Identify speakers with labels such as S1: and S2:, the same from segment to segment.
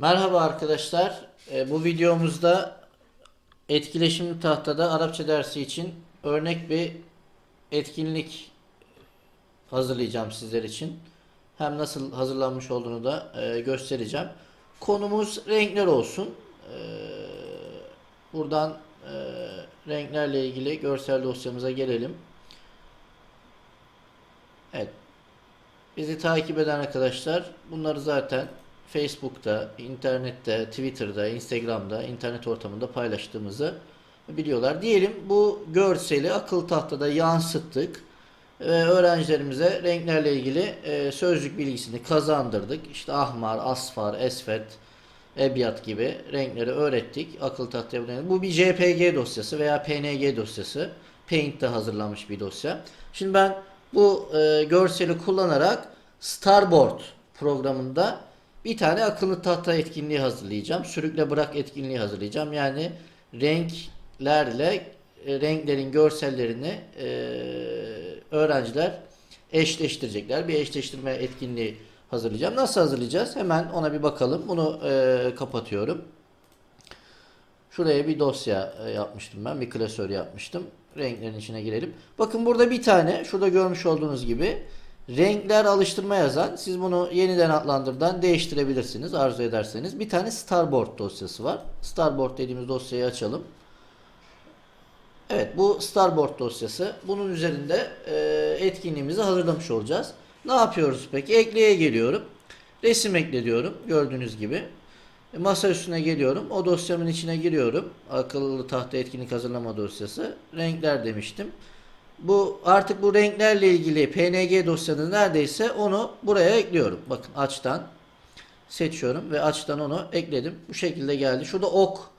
S1: Merhaba arkadaşlar. Ee, Bu videomuzda etkileşimli tahtada Arapça dersi için örnek bir etkinlik hazırlayacağım sizler için. Hem nasıl hazırlanmış olduğunu da e, göstereceğim. Konumuz renkler olsun. Ee, Buradan e, renklerle ilgili görsel dosyamıza gelelim. Evet. Bizi takip eden arkadaşlar bunları zaten Facebook'ta, internette, Twitter'da, Instagram'da, internet ortamında paylaştığımızı biliyorlar. Diyelim bu görseli akıl tahtada yansıttık ve öğrencilerimize renklerle ilgili e, sözlük bilgisini kazandırdık. İşte ahmar, asfar, esfet, ebiyat gibi renkleri öğrettik. Akıl tahtaya bunu- Bu bir JPG dosyası veya PNG dosyası. Paint'te hazırlanmış bir dosya. Şimdi ben bu e, görseli kullanarak Starboard programında bir tane akıllı tahta etkinliği hazırlayacağım. Sürükle bırak etkinliği hazırlayacağım. Yani renklerle e, renklerin görsellerini e, öğrenciler eşleştirecekler. Bir eşleştirme etkinliği hazırlayacağım. Nasıl hazırlayacağız? Hemen ona bir bakalım. Bunu e, kapatıyorum. Şuraya bir dosya e, yapmıştım ben. Bir klasör yapmıştım. Renklerin içine girelim. Bakın burada bir tane şurada görmüş olduğunuz gibi renkler alıştırma yazan. Siz bunu yeniden adlandırdan değiştirebilirsiniz arzu ederseniz. Bir tane Starboard dosyası var. Starboard dediğimiz dosyayı açalım. Evet bu Starboard dosyası. Bunun üzerinde e, etkinliğimizi hazırlamış olacağız. Ne yapıyoruz peki? Ekleye geliyorum. Resim ekle diyorum. Gördüğünüz gibi. E, Masa üstüne geliyorum. O dosyamın içine giriyorum. Akıllı tahta etkinlik hazırlama dosyası. Renkler demiştim. Bu artık bu renklerle ilgili PNG dosyanız neredeyse onu buraya ekliyorum. Bakın açtan seçiyorum ve açtan onu ekledim. Bu şekilde geldi. Şurada ok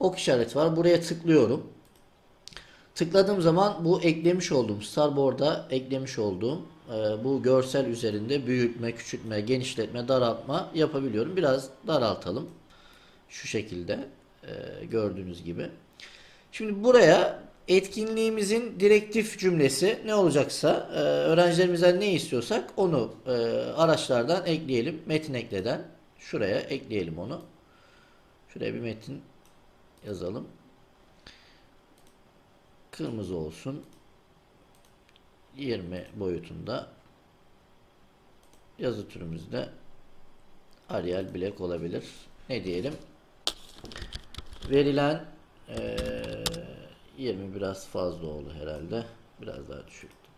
S1: ok işareti var. Buraya tıklıyorum. Tıkladığım zaman bu eklemiş olduğum Starboard'a eklemiş olduğum e, bu görsel üzerinde büyütme, küçültme, genişletme, daraltma yapabiliyorum. Biraz daraltalım. Şu şekilde e, gördüğünüz gibi. Şimdi buraya etkinliğimizin direktif cümlesi ne olacaksa e, öğrencilerimizden ne istiyorsak onu e, araçlardan ekleyelim. Metin ekleden şuraya ekleyelim onu. Şuraya bir metin yazalım. Kırmızı olsun. 20 boyutunda. Yazı türümüzde Arial Black olabilir. Ne diyelim? Verilen eee 20 biraz fazla oldu herhalde. Biraz daha düşüktüm.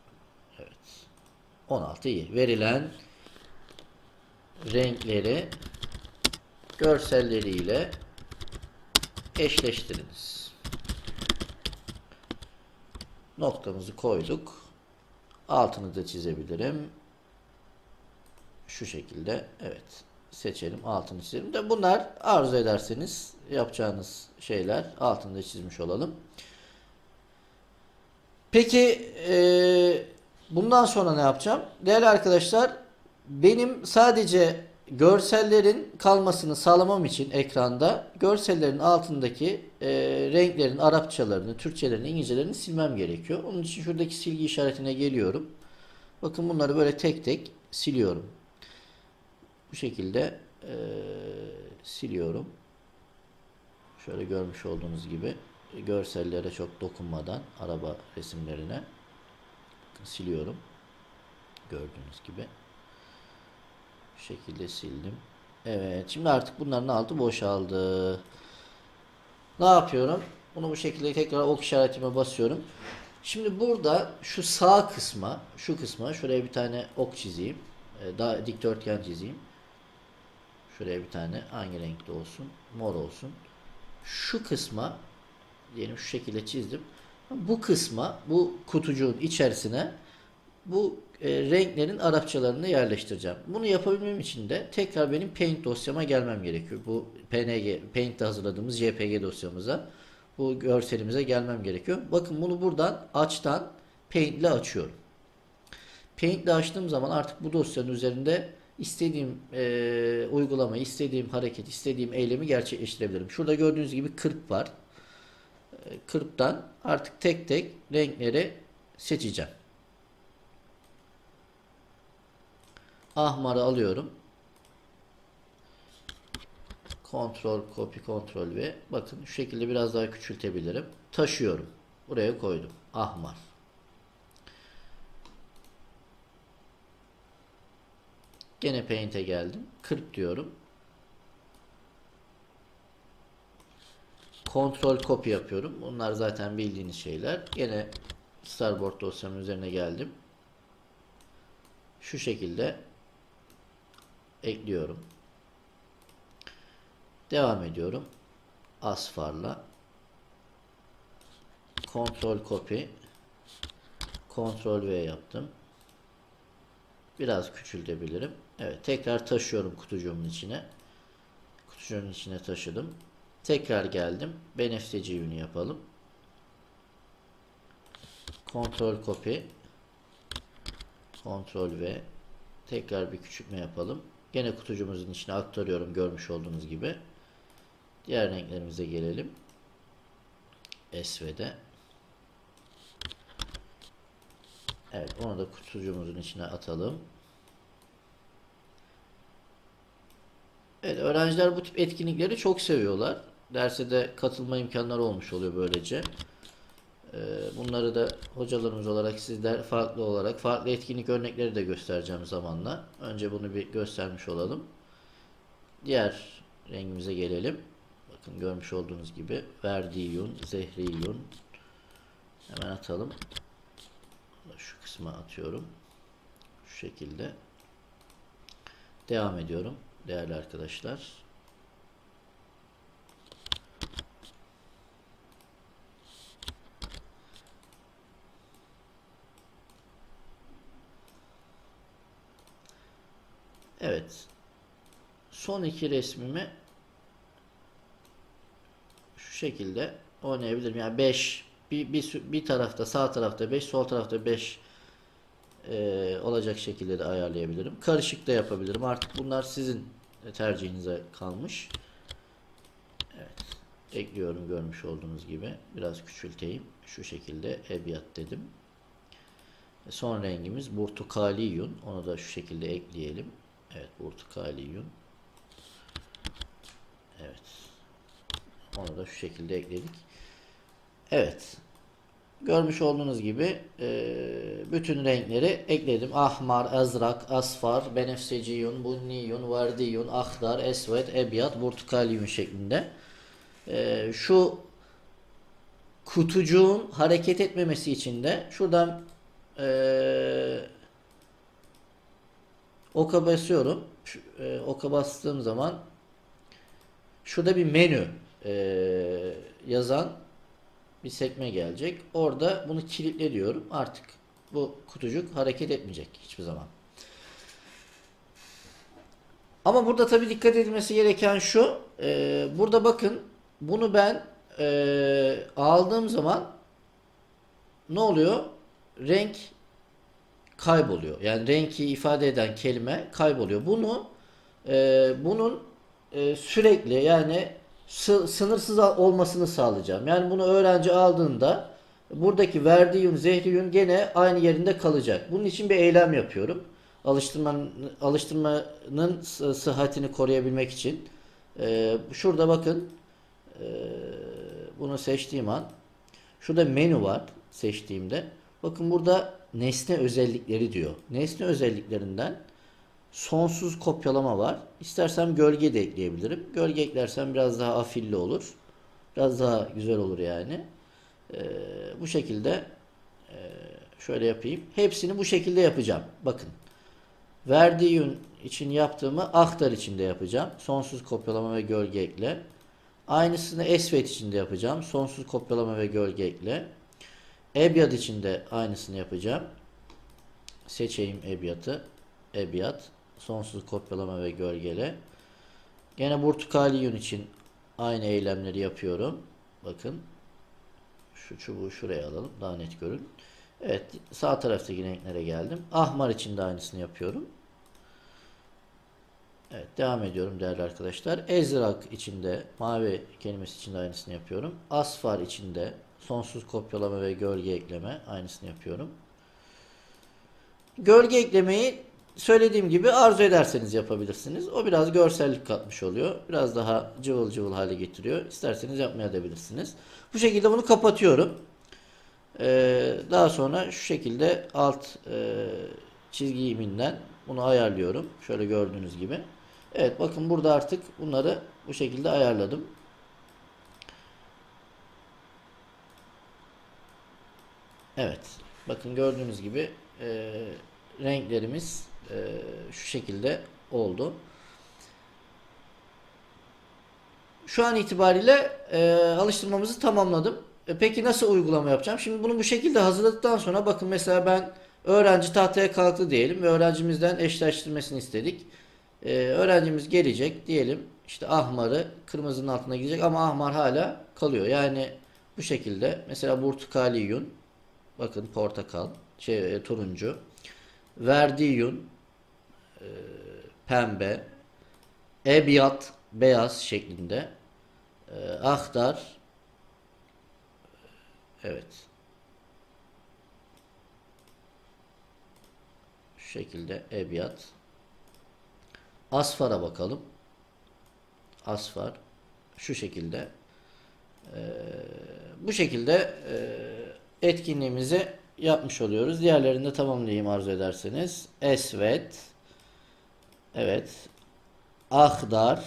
S1: Evet. 16 iyi. Verilen renkleri görselleriyle eşleştiriniz. Noktamızı koyduk. Altını da çizebilirim. Şu şekilde. Evet. Seçelim. Altını çizelim. De bunlar arzu ederseniz yapacağınız şeyler. Altını da çizmiş olalım. Peki eee, bundan sonra ne yapacağım? Değerli arkadaşlar benim sadece görsellerin kalmasını sağlamam için ekranda görsellerin altındaki eee, renklerin Arapçalarını, Türkçelerini, İngilizcelerini silmem gerekiyor. Onun için şuradaki silgi işaretine geliyorum. Bakın bunları böyle tek tek siliyorum. Bu şekilde eee, siliyorum. Şöyle görmüş olduğunuz gibi görsellere çok dokunmadan araba resimlerine siliyorum. Gördüğünüz gibi. Bu şekilde sildim. Evet. Şimdi artık bunların altı boşaldı. Ne yapıyorum? Bunu bu şekilde tekrar ok işaretime basıyorum. Şimdi burada şu sağ kısma, şu kısma şuraya bir tane ok çizeyim. Ee, Daha dikdörtgen çizeyim. Şuraya bir tane hangi renkte olsun? Mor olsun. Şu kısma diyelim şu şekilde çizdim. Bu kısma, bu kutucuğun içerisine bu e, renklerin Arapçalarını yerleştireceğim. Bunu yapabilmem için de tekrar benim Paint dosyama gelmem gerekiyor. Bu PNG, Paint'te hazırladığımız JPG dosyamıza, bu görselimize gelmem gerekiyor. Bakın bunu buradan açtan Paint ile açıyorum. Paint ile açtığım zaman artık bu dosyanın üzerinde istediğim e, uygulamayı, istediğim hareket, istediğim eylemi gerçekleştirebilirim. Şurada gördüğünüz gibi kırp var. Kırptan artık tek tek renkleri seçeceğim. Ahmarı alıyorum. Kontrol, copy, kontrol ve bakın şu şekilde biraz daha küçültebilirim. Taşıyorum. Buraya koydum. Ahmar. Gene Paint'e geldim. 40 diyorum. Kontrol copy yapıyorum. Bunlar zaten bildiğiniz şeyler. Gene Starboard dosyamın üzerine geldim. Şu şekilde ekliyorum. Devam ediyorum. Asfarla. Kontrol copy. Kontrol V yaptım. Biraz küçültebilirim. Evet tekrar taşıyorum kutucuğumun içine. Kutucuğumun içine taşıdım. Tekrar geldim. BNFC ünü yapalım. Kontrol copy. Kontrol V. Tekrar bir küçültme yapalım. Gene kutucuğumuzun içine aktarıyorum görmüş olduğunuz gibi. Diğer renklerimize gelelim. SV'de. Evet onu da kutucuğumuzun içine atalım. Evet öğrenciler bu tip etkinlikleri çok seviyorlar. Derse de katılma imkanları olmuş oluyor böylece. Ee, Bunları da hocalarımız olarak sizler farklı olarak farklı etkinlik örnekleri de göstereceğim zamanla. Önce bunu bir göstermiş olalım. Diğer rengimize gelelim. Bakın görmüş olduğunuz gibi verdiği yun, zehri yun. Hemen atalım. Şu kısma atıyorum. Şu şekilde. Devam ediyorum değerli arkadaşlar. Evet. Son iki resmimi şu şekilde oynayabilirim. Yani 5 bir, bir, bir tarafta sağ tarafta 5 sol tarafta 5 olacak şekilde de ayarlayabilirim. Karışık da yapabilirim. Artık bunlar sizin tercihinize kalmış. Evet. Ekliyorum görmüş olduğunuz gibi. Biraz küçülteyim. Şu şekilde ebiyat dedim. Son rengimiz burtukali yun. Onu da şu şekilde ekleyelim. Evet burtukali yun. Evet. Onu da şu şekilde ekledik. Evet. Görmüş olduğunuz gibi e, bütün renkleri ekledim. Ahmar, azrak, asfar, benefseciyun, bunniyun, vardiyun, ahdar, esvet, ebiyat, burtukaliyun şeklinde. E, şu kutucuğun hareket etmemesi için de şuradan e, oka basıyorum. Şu, e, oka bastığım zaman şurada bir menü e, yazan bir sekme gelecek. Orada bunu kilitle diyorum. Artık bu kutucuk hareket etmeyecek hiçbir zaman. Ama burada tabii dikkat edilmesi gereken şu. e, burada bakın bunu ben e, aldığım zaman ne oluyor? Renk kayboluyor. Yani renki ifade eden kelime kayboluyor. Bunu e, bunun e, sürekli yani sı- sınırsız olmasını sağlayacağım. Yani bunu öğrenci aldığında buradaki verdiği yün, zehri yün gene aynı yerinde kalacak. Bunun için bir eylem yapıyorum. Alıştırmanın, alıştırmanın sı- sıhhatini koruyabilmek için. E, şurada bakın e, bunu seçtiğim an şurada menü var seçtiğimde. Bakın burada nesne özellikleri diyor. Nesne özelliklerinden sonsuz kopyalama var. İstersem gölge de ekleyebilirim. Gölge eklersem biraz daha afilli olur. Biraz daha güzel olur yani. Ee, bu şekilde e, şöyle yapayım. Hepsini bu şekilde yapacağım. Bakın. Verdiği için yaptığımı aktar içinde yapacağım. Sonsuz kopyalama ve gölge ekle. Aynısını esvet içinde yapacağım. Sonsuz kopyalama ve gölge ekle. Ebyat içinde aynısını yapacağım. Seçeyim ebyatı. Ebyat. Sonsuz kopyalama ve gölgele. Gene burtukali yün için aynı eylemleri yapıyorum. Bakın. Şu çubuğu şuraya alalım. Daha net görün. Evet. Sağ taraftaki renklere geldim. Ahmar için de aynısını yapıyorum. Evet. Devam ediyorum değerli arkadaşlar. Ezrak içinde mavi kelimesi için de aynısını yapıyorum. Asfar içinde sonsuz kopyalama ve gölge ekleme aynısını yapıyorum. Gölge eklemeyi söylediğim gibi arzu ederseniz yapabilirsiniz. O biraz görsellik katmış oluyor. Biraz daha cıvıl cıvıl hale getiriyor. İsterseniz yapmayabilirsiniz. Bu şekilde bunu kapatıyorum. Ee, daha sonra şu şekilde alt e, çizgi yeminden bunu ayarlıyorum. Şöyle gördüğünüz gibi. Evet bakın burada artık bunları bu şekilde ayarladım. Evet. Bakın gördüğünüz gibi e, renklerimiz e, şu şekilde oldu. Şu an itibariyle e, alıştırmamızı tamamladım. E, peki nasıl uygulama yapacağım? Şimdi bunu bu şekilde hazırladıktan sonra bakın mesela ben öğrenci tahtaya kalktı diyelim ve öğrencimizden eşleştirmesini istedik. E, öğrencimiz gelecek diyelim işte ahmarı kırmızının altına gidecek ama ahmar hala kalıyor. Yani bu şekilde mesela burtukali yun bakın portakal şey e, turuncu. Verdi yun e, pembe. Ebiyat beyaz şeklinde. E, ahtar evet. Şu şekilde ebiyat asfara bakalım. Asfar. Şu şekilde. Ee, bu şekilde e, etkinliğimizi yapmış oluyoruz. Diğerlerini de tamamlayayım arzu ederseniz. Esvet evet Ahdar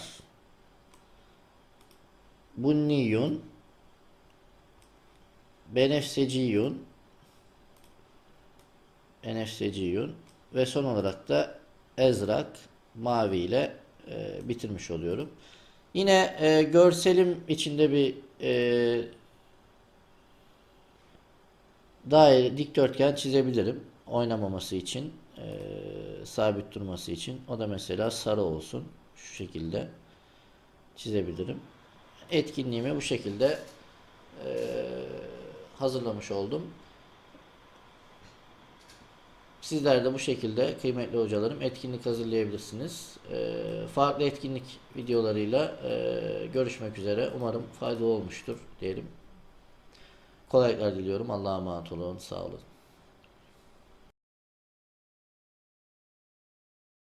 S1: Bunniyun Benefseciyun Benefseciyun ve son olarak da Ezrak mavi ile e, bitirmiş oluyorum. Yine e, görselim içinde bir e, daire dikdörtgen çizebilirim. Oynamaması için, e, sabit durması için. O da mesela sarı olsun. Şu şekilde çizebilirim. Etkinliğimi bu şekilde e, hazırlamış oldum. Sizler de bu şekilde kıymetli hocalarım etkinlik hazırlayabilirsiniz. Ee, farklı etkinlik videolarıyla e, görüşmek üzere. Umarım faydalı olmuştur diyelim. Kolaylıklar diliyorum. Allah'a emanet olun. Sağ olun.